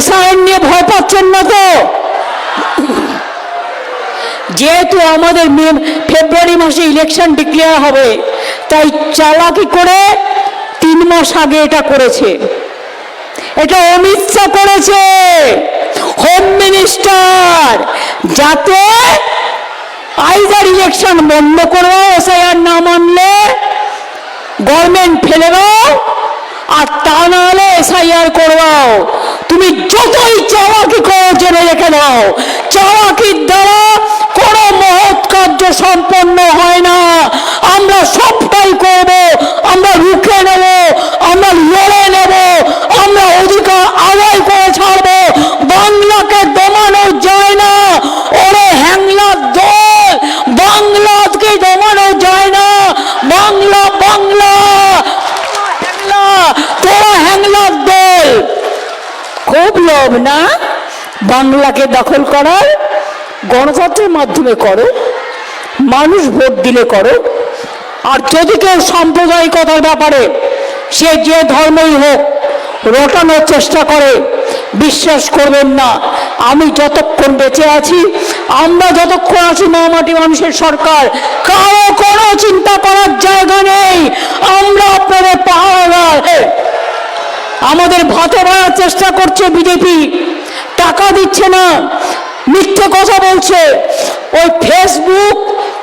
SIN নিয়ে ভয় পাচ্ছেন না তো? যেহেতু আমাদের ফেব্রুয়ারি মাসে ইলেকশন ডিক্লেয়ার হবে, তাই চালাকি করে তিন মাস আগে এটা করেছে। এটা অমিত শাহ করেছে। হোম মিনিস্টার যাতে আইদার ইলেকশন বন্ধ করো এসআইআর না মানলে গভর্নমেন্ট ফেলে দাও, আর তা না হলে এসআইআর করবাও। তুমি যতই চাওয়াকি করো, জেনে রেখে নাও। চাওয়াকির দ্বারা কোনো মহৎ কার্য সম্পন্ন হয় না। আমরা সবটাই করব আমরা রুখে নেব আমরা লড়ে নেব আমরা অধিকার আদায় করে ছাড়বো বাংলাকে দমানো যায় না ওরে হ্যাংলার দল বাংলাকে দমানো যায় না বাংলা বাংলা হ্যাংলা তোরা হ্যাংলার দল খুব লোভ না, বাংলাকে দখল করার গণতন্ত্রের মাধ্যমে করো, মানুষ ভোট দিলে করো। আর যদি কেউ সাম্প্রদায়িকতার ব্যাপারে সে যে ধর্মই হোক, রটানোর চেষ্টা করে, বিশ্বাস করবেন না, আমি যতক্ষণ বেঁচে আছি, আমরা যতক্ষণ আছি মামাটি মানুষের সরকার, কারও কোনো চিন্তা করার জায়গা নেই। আমরা আপনাদের পাহাড় আমাদের ভাতে ভরার চেষ্টা করছে বিজেপি। টাকা দিচ্ছে না। মিথ্যে কথা বলছে। ওই ফেসবুক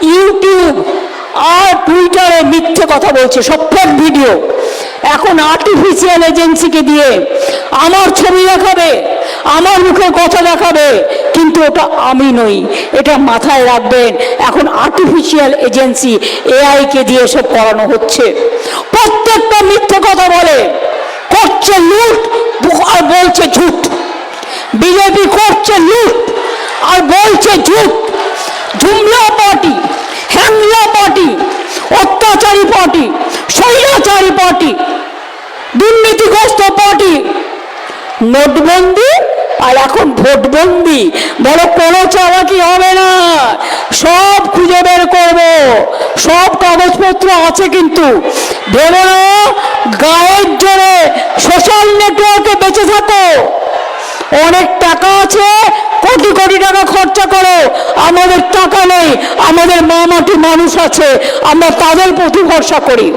ইউটিউব আর টুইটারে মিথ্যে কথা বলছে। সব ফেক ভিডিও এখন আর্টিফিশিয়াল এজেন্সিকে দিয়ে আমার ছবি দেখাবে, আমার মুখে কথা দেখাবে, কিন্তু ওটা আমি নই। এটা মাথায় রাখবেন। এখন আর্টিফিশিয়াল এজেন্সি এআইকে দিয়ে সব করানো হচ্ছে। প্রত্যেকটা মিথ্যে কথা বলে। করছে লুট আর বলছে ঝুট। বিজেপি করছে লুট আর বলছে ঝুট। ঝুমলা পার্টি, হ্যাংলা পার্টি, অত্যাচারী পার্টি, স্বৈরাচারী পার্টি, দুর্নীতিগ্রস্ত পার্টি, নোটবন্দি আর এখন ভোটবন্দি। বলো কোনো চালাকি হবে না? সব খুঁজে বের করব। সব কাগজপত্র আছে কিন্তু। ভেবে না অনেক টাকা আছে, কোটি কোটি টাকা খরচা করো। আমাদের টাকা নেই, আমাদের মা মাটি মানুষ আছে, আমরা তাদের প্রতি ভরসা করি।